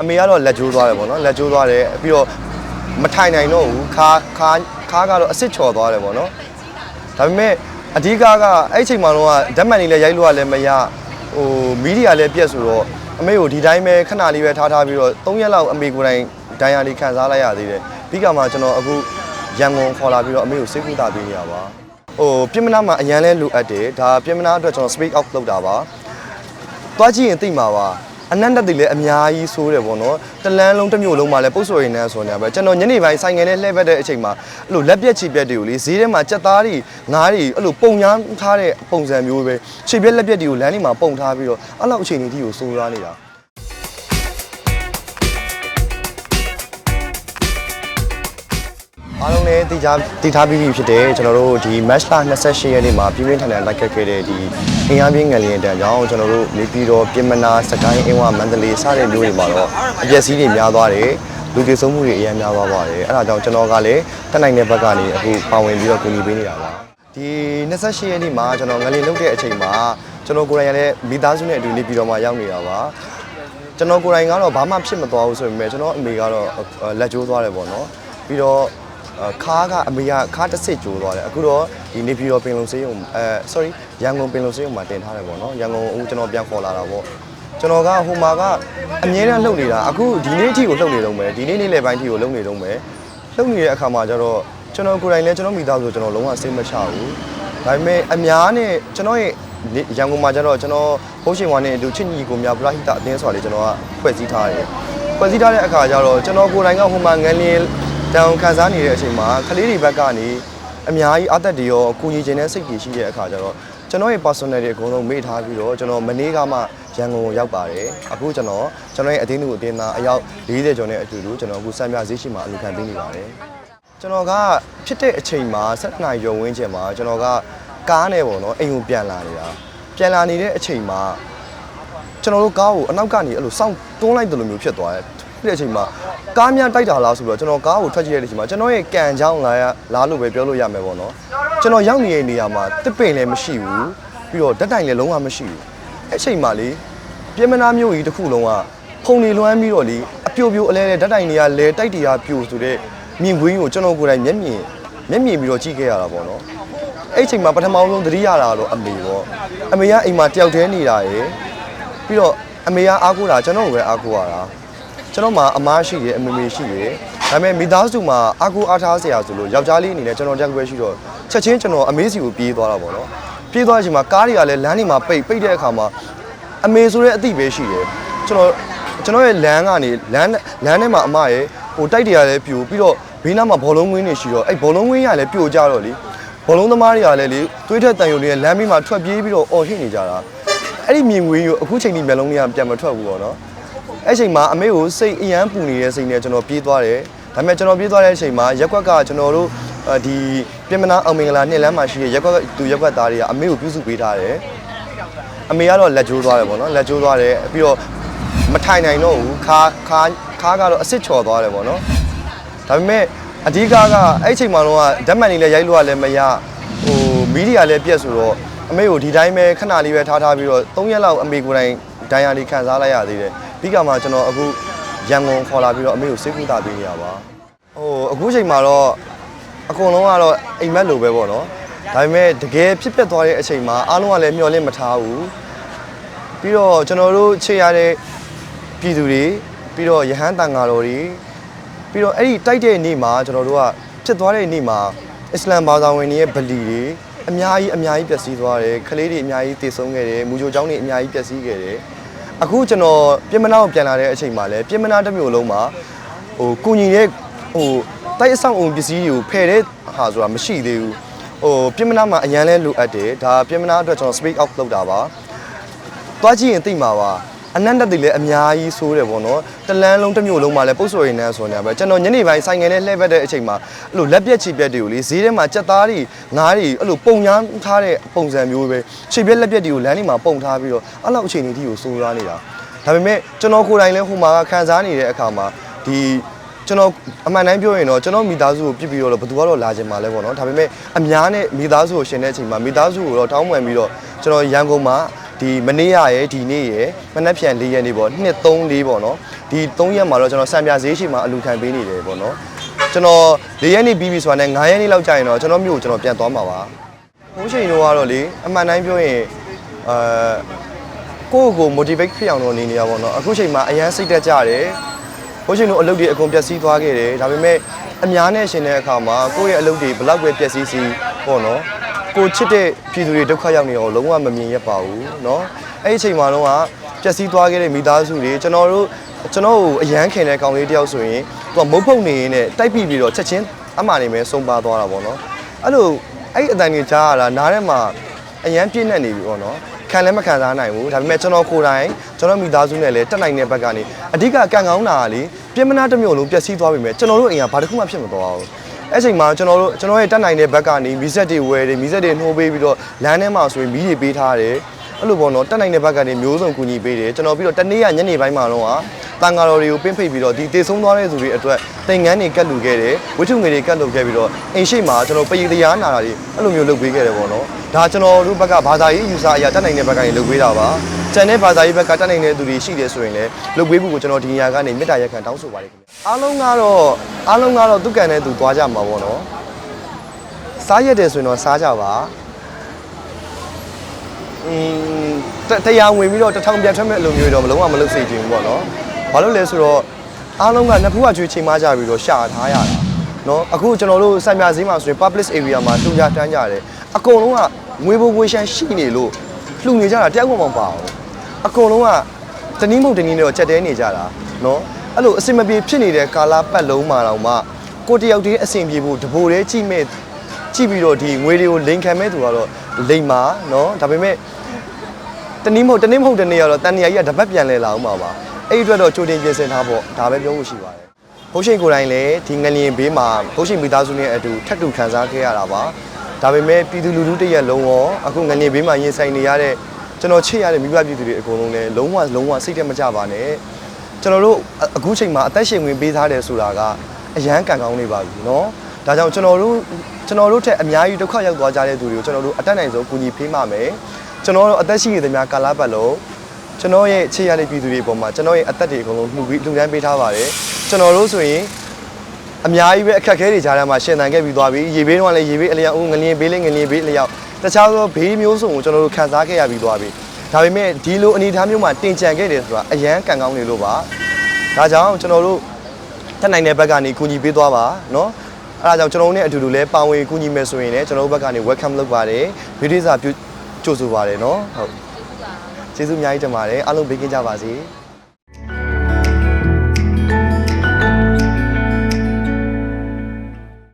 အမေကတော့လက်ကျိုးသွားတယ်ပေါ့နော်လက်ကျိုးသွားတယ်ပြီးတော့မထိုင်နိုင်တော့ဘူးခါခါခါကတော့အစ်စ်ချော်သွားတယ်ပေါ့နော်ဒါပေမဲ့အဓိကကအဲ့အချိန်မှာတော့ဓာတ်မှန်တွေလည်းရိုက်လို့ရလည်းမရဟိုမီဒီယာလည်းပြက်ဆိုတော့အမေကိုဒီတိုင်းပဲခဏလေးပဲထားထားပြီးတော့၃ရက်လောက်အမေကိုယ်တိုင်ဒဏ်ရာလေးခံစားလိုက်ရသေးတယ်ပြီးကမှကျွန်တော်အခုရန်ကုန်ခေါ်လာပြီးတော့အမေကိုစိတ်ကူတာပေးနေရပါဟိုပြင်မနာမှာအရန်လဲလိုအပ်တယ်ဒါပြင်မနာအတွက်ကျွန်တော် speak out လုပ်တာပါသွားကြည့်ရင်သိမှာပါ အနန္တတိလည်းအများကြီးဆိုးတယ်ပေါ့နော်တလန်းလုံးတစ်မျိုးလုံးမှာလည်းပုတ်စော်ရင်နဲ့ဆိုနေပဲကျွန်တော်ညနေပိုင်းဆိုင်ငယ်နဲ့လှည့်ဘက်တဲ့အချိန်မှာအဲ့လိုလက်ပြက်ချီပြက်တွေကိုလေဈေးထဲမှာကြက်သားတွေငါးတွေအဲ့လိုပုံညာထားတဲ့ပုံစံမျိုးပဲချီပြက်လက်ပြက်တွေကိုလမ်းတွေမှာပုံထားပြီးတော့အဲ့လောက်အချိန်ကြီးကိုစိုးရွားနေတာ အားလုံးလည်းတည်ကြတည်ထားပြီးပြီဖြစ်တယ်ကျွန်တော်တို့ဒီ match လ28ရက်နေ့မှာပြင်းပြင်းထန်ထန်လိုက်ခဲ့ခဲ့တဲ့ဒီအင်အားပြင်းငယ်လျင်တန်ကြောင့်ကျွန်တော်တို့နေပြည်တော်ပြင်မနာစကိုင်းအင်းဝမန္တလေးစတဲ့မြို့တွေမှာတော့အပျက်စီးတွေများသွားတယ်လူတွေဆုံးမှုတွေအများများသွားပါတယ်အဲ့ဒါကြောင့်ကျွန်တော်ကလည်းတက်နိုင်တဲ့ဘက်ကနေအခုပါဝင်ပြီးတော့ကူညီပေးနေတာပါဒီ28ရက်နေ့မှာကျွန်တော်ငလင်လုတ်တဲ့အချိန်မှာကျွန်တော်ကိုယ်တိုင်ရလည်းမိသားစုနဲ့အတူနေပြည်တော်မှာရောက်နေတာပါကျွန်တော်ကိုယ်တိုင်ကတော့ဘာမှဖြစ်မသွားဘူးဆိုပေမဲ့ကျွန်တော်အမေကတော့လက်ကျိုးသွားတယ်ပေါ့နော်ပြီးတော့ ခါးကအမေကခါးတစ်စစ်ကျိုးသွားတယ်အခုတော့ဒီနေပြည်တော်ပင်လုံစေးရုံအဲ sorry ရန်ကုန်ပင်လုံစေးရုံမှာတင်ထားတယ်ပေါ့နော်ရန်ကုန်ဦးကျွန်တော်ပြန်ခေါ်လာတာပေါ့ကျွန်တော်ကဟိုမှာကအမြဲတမ်းလှုပ်နေတာအခုဒီနေ့အထိကိုလှုပ်နေတော့မယ်ဒီနေ့နေ့လယ်ပိုင်းအထိကိုလှုပ်နေတော့မယ်လှုပ်နေတဲ့အခါမှာကျတော့ကျွန်တော်ကိုယ်တိုင်လည်းကျွန်တော်မိသားစုကျွန်တော်လုံးဝစိတ်မချဘူးဒါပေမဲ့အများနဲ့ကျွန်တော်ရဲ့ရန်ကုန်မှာကျတော့ကျွန်တော်ဘိုးရှင်ဝါနဲ့အတူချစ်ညီကိုများပရိဟိတအသင်းဆိုတာလေကျွန်တော်ကဖွဲ့စည်းထားတယ်ဖွဲ့စည်းထားတဲ့အခါကျတော့ကျွန်တော်ကိုယ်တိုင်ကဟိုမှာငန်းလင်း တောင်ခံစားနေတဲ့အချိန်မှာကလေးတွေဘက်ကနေအများကြီးအသက်တွေရောကိုကြီးခြင်းတဲ့စိတ်တွေရှိတဲ့အခါကျတော့ကျွန်တော်ရဲ့ personal တွေအကုန်လုံးမေ့ထားပြီးတော့ကျွန်တော်မနေ့ကမှရန်ကုန်ကိုရောက်ပါတယ်အခုကျွန်တော်ကျွန်တော်ရဲ့အသင်းသူအသင်းသားအယောက်40ကျော်နဲ့အတူတူကျွန်တော်အခုစံပြဈေးရှိမှာအလူခံပေးနေပါတယ်ကျွန်တော်ကဖြစ်တဲ့အချိန်မှာ7နာရီရုံဝင်းချိန်မှာကျွန်တော်ကကားနဲ့ပေါ့နော်အိမ်ကိုပြန်လာနေတာပြန်လာနေတဲ့အချိန်မှာကျွန်တော်တို့ကားကိုအနောက်ကနေအဲ့လိုစောင့်တွန်းလိုက်တယ်လို့မျိုးဖြစ်သွားတယ် ဖြစ်တဲ့အချိန်မှာကားများတိုက်တာလားဆိုတော့ကျွန်တော်ကားကိုထွက်ကြည့်ရတဲ့အချိန်မှာကျွန်တော်ရဲ့ကန်ချောင်းလာရလားလို့ပဲပြောလို့ရမယ်ပေါ့နော်ကျွန်တော်ရောက်နေတဲ့နေရာမှာတစ်ပင်လည်းမရှိဘူးပြီးတော့ဓာတ်တိုင်လည်းလုံးဝမရှိဘူးအဲ့အချိန်မှာလေပြင်းမနာမျိုးကြီးတစ်ခုလုံးကဖုန်နေလွှမ်းပြီးတော့လေအပြိုပြိုအလဲလဲဓာတ်တိုင်တွေကလဲတိုက်တရားပြိုဆိုတဲ့မြင်ကွင်းကိုကျွန်တော်ကိုယ်တိုင်မျက်မြင်မျက်မြင်ပြီးတော့ကြည့်ခဲ့ရတာပေါ့နော်အဲ့အချိန်မှာပထမဆုံးသတိရတာတော့အမေပေါ့အမေကအိမ်မှာတယောက်တည်းနေတာရယ်ပြီးတော့အမေကအားကိုးတာကျွန်တော်ကိုပဲအားကိုးရတာ ကျွန်တော်မှာအမားရှိတယ်အမေမေရှိတယ်ဒါပေမဲ့မိသားစုမှာအကူအားထားစရာဆိုလို့ယောက်ျားလေးအနေနဲ့ကျွန်တော်တက်ခွဲရှိတော့ချက်ချင်းကျွန်တော်အမေစီကိုပြေးသွားတာပေါ့နော်ပြေးသွားတဲ့အချိန်မှာကားတွေကလည်းလမ်းတွေမှာပိတ်ပိတ်တဲ့အခါမှာအမေဆိုတဲ့အသည့်ပဲရှိတယ်ကျွန်တော်ကျွန်တော်ရဲ့လမ်းကနေလမ်းလမ်းထဲမှာအမရဲ့ဟိုတိုက်တွေကလည်းပြိုပြီးတော့ဘေးနားမှာဘောလုံးဝင်းတွေရှိတော့အဲ့ဘောလုံးဝင်းရလည်းပြိုကြတော့လေဘောလုံးသမားတွေကလည်းလေသွေးထက်တန်ရုံတွေလမ်းဘေးမှာထွက်ပြေးပြီးတော့အော်ဟစ်နေကြတာအဲ့ဒီမြင်ကွင်းကိုအခုချိန်ထိမျက်လုံးတွေကပြန်မထွက်ဘူးပေါ့နော် အဲ့ချိန်မှာအမေကိုစိတ်အယမ်းပူနေတဲ့စိတ်နဲ့ကျွန်တော်ပြေးသွားတယ်။ဒါပေမဲ့ကျွန်တော်ပြေးသွားတဲ့အချိန်မှာရက်ကွက်ကကျွန်တော်တို့ဒီပြင်မနာအောင်မင်္ဂလာနှစ်လမ်းမှာရှိတဲ့ရက်ကွက်ကသူရက်ကွက်သားတွေကအမေကိုပြုစုပေးထားတယ်။အမေကတော့လက်ကျိုးသွားတယ်ပေါ့နော်လက်ကျိုးသွားတယ်ပြီးတော့မထိုင်နိုင်တော့ဘူးခါခါခါကတော့အစ်စ်ချော်သွားတယ်ပေါ့နော်။ဒါပေမဲ့အဓိကကအဲ့ချိန်မှာတော့ဓာတ်မှန်တွေလည်းရိုက်လို့ရလည်းမရဟိုမီဒီယာလည်းပြက်ဆိုတော့အမေကိုဒီတိုင်းပဲခဏလေးပဲထားထားပြီးတော့၃ရက်လောက်အမေကိုယ်တိုင်ဒဏ်ရာလေးခံစားလိုက်ရသေးတယ်။ ပြီးကမှကျွန်တော်အခုရန်ကုန်ခေါ်လာပြီးတော့အမေကိုစိတ်ကူတာပေးနေရပါ။ဟိုအခုချိန်မှာတော့အကုန်လုံးကတော့အိမ်မက်လိုပဲပေါ့နော်။ဒါပေမဲ့တကယ်ဖြစ်ပျက်သွားတဲ့အချိန်မှာအားလုံးကလည်းမျှော်လင့်မထားဘူး။ပြီးတော့ကျွန်တော်တို့ချေရတဲ့ပြည်သူတွေပြီးတော့ရဟန်းတန်ဃာတော်တွေပြီးတော့အဲ့ဒီတိုက်တဲ့နေ့မှာကျွန်တော်တို့ကဖြစ်သွားတဲ့နေ့မှာအစ္စလမ်ဘာသာဝင်တွေရဲ့ဗလီတွေအများကြီးအများကြီးပျက်စီးသွားတယ်။ကလေးတွေအများကြီးတည်ဆုံးခဲ့တယ်။မူကြိုကျောင်းတွေအများကြီးပျက်စီးခဲ့တယ်။ အခုကျွန်တော်ပြင်မနာကိုပြန်လာတဲ့အချိန်မှာလည်းပြင်မနာတစ်မျိုးလုံးမှာဟိုကုညီရဲ့ဟိုတိုက်အဆောင်အုံပစ္စည်းတွေကိုဖယ်တဲ့ဟာဆိုတာမရှိသေးဘူးဟိုပြင်မနာမှာအရန်လဲလိုအပ်တယ်ဒါပြင်မနာအတွက်ကျွန်တော် speak out လုပ်တာပါသွားကြည့်ရင်သိမှာပါ အနန္တတိလည်းအများကြီးဆိုးတယ်ပေါ့နော်တလန်းလုံးတစ်မျိုးလုံးမှာလည်းပုတ်စော်ရင်နဲ့ဆိုနေပါကျွန်တော်ညနေပိုင်းဆိုင်ငယ်နဲ့လှည့်ဘက်တဲ့အချိန်မှာအဲ့လိုလက်ပြက်ချီပြက်တွေကိုလေဈေးထဲမှာကြက်သားတွေငါးတွေအဲ့လိုပုံညာထားတဲ့ပုံစံမျိုးပဲချီပြက်လက်ပြက်တွေကိုလမ်းတွေမှာပုံထားပြီးတော့အဲ့လောက်အချိန်ကြီးကိုစိုးရွားနေတာဒါပေမဲ့ကျွန်တော်ကိုယ်တိုင်လည်းဟိုမှာခံစားနေတဲ့အခါမှာဒီကျွန်တော်အမှန်တိုင်းပြောရင်တော့ကျွန်တော်မိသားစုကိုပြစ်ပြီးတော့ဘယ်သူကတော့လာခြင်းမှာလဲပေါ့နော်ဒါပေမဲ့အများနဲ့မိသားစုကိုရှင်တဲ့အချိန်မှာမိသားစုကိုတော့တောင်းပန်ပြီးတော့ကျွန်တော်ရန်ကုန်မှာ ဒီမနေ့ရရဲ့ဒီနေ့ရဲ့မနက်ဖြန်၄ရက်နေ့ပေါ့2 3 4ပေါ့နော်ဒီ3ရက်မှာတော့ကျွန်တော်စံပြဈေးရှိမှာအလူခံပေးနေတယ်ပေါ့နော်ကျွန်တော်၄ရက်နေ့ပြီးပြီဆိုတာနဲ့9ရက်နေ့လောက်ကြာရင်တော့ကျွန်တော်မြို့ကိုကျွန်တော်ပြန်သွားမှာပါဘုန်းရှင်တို့ကတော့လေအမှန်တိုင်းပြောရင်အဲကိုယ့်ကိုယ်ကို motivate ဖြစ်အောင်တော့နေနေရပါတော့အခုချိန်မှာအရန်စိတ်တက်ကြတယ်ဘုန်းရှင်တို့အလုပ်တွေအကုန်ပျက်စီးသွားခဲ့တယ်ဒါပေမဲ့အများနဲ့ရှင်တဲ့အခါမှာကိုယ့်ရဲ့အလုပ်တွေဘယ်လောက်ပဲပျက်စီးစီပေါ့နော် ကိုချစ်တဲ့ပြည်သူတွေဒုက္ခရောက်နေအောင်လုံးဝမမြင်ရပါဘူးเนาะအဲ့ဒီအချိန်မှာတော့ကပျက်စီးသွားခဲ့တဲ့မိသားစုတွေကျွန်တော်တို့ကျွန်တော်ကိုအရန်ခင်တဲ့ကောင်လေးတယောက်ဆိုရင်သူကမုတ်ဖုတ်နေရင်းနဲ့တိုက်ပြီးပြီးတော့ချက်ချင်းအမှန်နေမဲဆုံးပါသွားတာပေါ့နော်အဲ့လိုအဲ့ဒီအတန်ကြီးကြားရတာနားထဲမှာအရန်ပြည့်နေနေပြီပေါ့နော်ခံလည်းမခံစားနိုင်ဘူးဒါပေမဲ့ကျွန်တော်ကိုယ်တိုင်ကျွန်တော်မိသားစုနဲ့လည်းတက်နိုင်တဲ့ဘက်ကနေအဓိကကံကောင်းတာကလေပြင်မနာတစ်မျိုးလုံးပျက်စီးသွားပြီမဲ့ကျွန်တော်တို့အိမ်ကဘာတစ်ခုမှဖြစ်မသွားဘူး အဲ့ချိန်မှာကျွန်တော်တို့ကျွန်တော်ရဲ့တက်နိုင်တဲ့ဘက်ကနေမီးစက်တွေဝယ်တယ်မီးစက်တွေနှိုးပေးပြီးတော့လမ်းထဲမှာဆိုရင်မီးတွေပေးထားတယ်အဲ့လိုပေါ့နော်တက်နိုင်တဲ့ဘက်ကနေမျိုးစုံကူညီပေးတယ်ကျွန်တော်ပြီးတော့တနေ့ကညနေပိုင်းမှာတော့တန်ဃာတော်တွေကိုပင့်ဖိတ်ပြီးတော့ဒီတေဆုံးသွားတဲ့သူတွေအတွက်တိမ်ငန်းတွေကတ်လူခဲ့တယ်ဝိထုငွေတွေကတ်လူခဲ့ပြီးတော့အိမ်ရှိမှာကျွန်တော်ပရိတရားနာတာတွေအဲ့လိုမျိုးလုပ်ပေးခဲ့တယ်ပေါ့နော်ဒါကျွန်တော်တို့ဘက်ကဘာသာရေးယူဆအရာတက်နိုင်တဲ့ဘက်ကနေလုပ်ပေးတာပါ ကျန်တဲ့ဘာသာရေးဘက်ကတတ်နိုင်တဲ့သူတွေရှိတယ်ဆိုရင်လည်းလုပ်ပေးဖို့ကိုကျွန်တော်ဒီနေရာကနေမေတ္တာရက်ခံတောင်းဆိုပါတယ်ခင်ဗျအားလုံးကတော့အားလုံးကတော့သူကန်တဲ့သူသွားကြမှာပေါ့နော်စားရတယ်ဆိုရင်တော့စားကြပါอืมတရားဝင်ပြီးတော့တထောင်ပြန်ထွက်မဲ့အလိုမျိုးတော့မလုံးဝမလုပ်စေချင်ဘူးပေါ့နော်ဘာလို့လဲဆိုတော့အားလုံးကနှစ်ဖူးကကျွေးချိန်မကြပြီးတော့ရှာထားရတာနော်အခုကျွန်တော်တို့စံပြဈေးမှာဆိုရင် public area မှာလှူကြတန်းကြတယ်အကုန်လုံးကငွေပိုးငွေရှမ်းရှိနေလို့လှူနေကြတာတယောက်မှမပါဘူး အကုန်လုံးကတနည်းမဟုတ်တနည်းနဲ့တော့ချက်တဲနေကြတာเนาะအဲ့လိုအစင်မပြေဖြစ်နေတဲ့ကာလာပတ်လုံးမှာတော့မှကိုတယောက်တည်းအဆင်ပြေဖို့တဘိုတည်းကြည့်မဲ့ ကြည့်ပြီးတော့ဒီငွေတွေကိုလိန်ခံမဲ့သူကတော့လိန်ပါเนาะဒါပေမဲ့တနည်းမဟုတ်တနည်းမဟုတ်တနေ့ကတော့တန်နေရာကြီးကတပတ်ပြန်လဲလာအောင်ပါပါအဲ့ဒီအတွက်တော့ကြိုတင်ပြင်ဆင်ထားဖို့ဒါပဲပြောဖို့ရှိပါတယ်ဘုတ်ရှိန်ကိုယ်တိုင်လည်းဒီငလျင်ဘေးမှာဘုတ်ရှိန်မိသားစုနဲ့အတူထပ်တူခံစားခဲ့ရတာပါဒါပေမဲ့ပြည်သူလူထုတရက်လုံးရောအခုငလျင်ဘေးမှာရင်ဆိုင်နေရတဲ့ ကျွန်တော်ချစ်ရတဲ့မိဘပြည်သူတွေအကုန်လုံးလည်းလုံးဝလုံးဝစိတ်တက်မကြပါနဲ့ကျွန်တော်တို့အခုချိန်မှာအသက်ရှင်ဝင်ပေးထားတယ်ဆိုတာကအရန်ကံကောင်းနေပါပြီเนาะဒါကြောင့်ကျွန်တော်တို့ကျွန်တော်တို့ထက်အများကြီးဒုက္ခရောက်သွားကြတဲ့သူတွေကိုကျွန်တော်တို့အတက်နိုင်ဆုံးကူညီပေးမှမယ်ကျွန်တော်တို့အသက်ရှိနေသမျှကာလပတ်လုံးကျွန်တော်ရဲ့ချစ်ရတဲ့ပြည်သူတွေအပေါ်မှာကျွန်တော်ရဲ့အသက်တွေအကုန်လုံးလှူပြီးလှူဒန်းပေးထားပါတယ်ကျွန်တော်တို့ဆိုရင် အများကြီးပဲအခက်အခဲတွေကြားထဲမှာရှင်သန်ခဲ့ပြီးသွားပြီရေဘေးတော့လည်းရေဘေးအလျောက်ဦးငလျင်ဘေးလည်းငလျင်ဘေးအလျောက်တခြားသောဘေးမျိုးစုံကိုကျွန်တော်တို့ခံစားခဲ့ရပြီးသွားပြီဒါပေမဲ့ဒီလိုအနေအထားမျိုးမှာတင်ကြံခဲ့တယ်ဆိုတာအရန်ကံကောင်းနေလို့ပါဒါကြောင့်ကျွန်တော်တို့တက်နိုင်တဲ့ဘက်ကနေကူညီပေးသွားပါเนาะအဲဒါကြောင့်ကျွန်တော်တို့နဲ့အတူတူလဲပါဝင်ကူညီမယ်ဆိုရင်လည်းကျွန်တော်တို့ဘက်ကနေ welcome လုပ်ပါတယ်ဗီဒီယိုစာပြုကြိုဆိုပါတယ်เนาะဟုတ်ကျေးဇူးအများကြီးတင်ပါတယ်အားလုံးဘေးကင်းကြပါစေ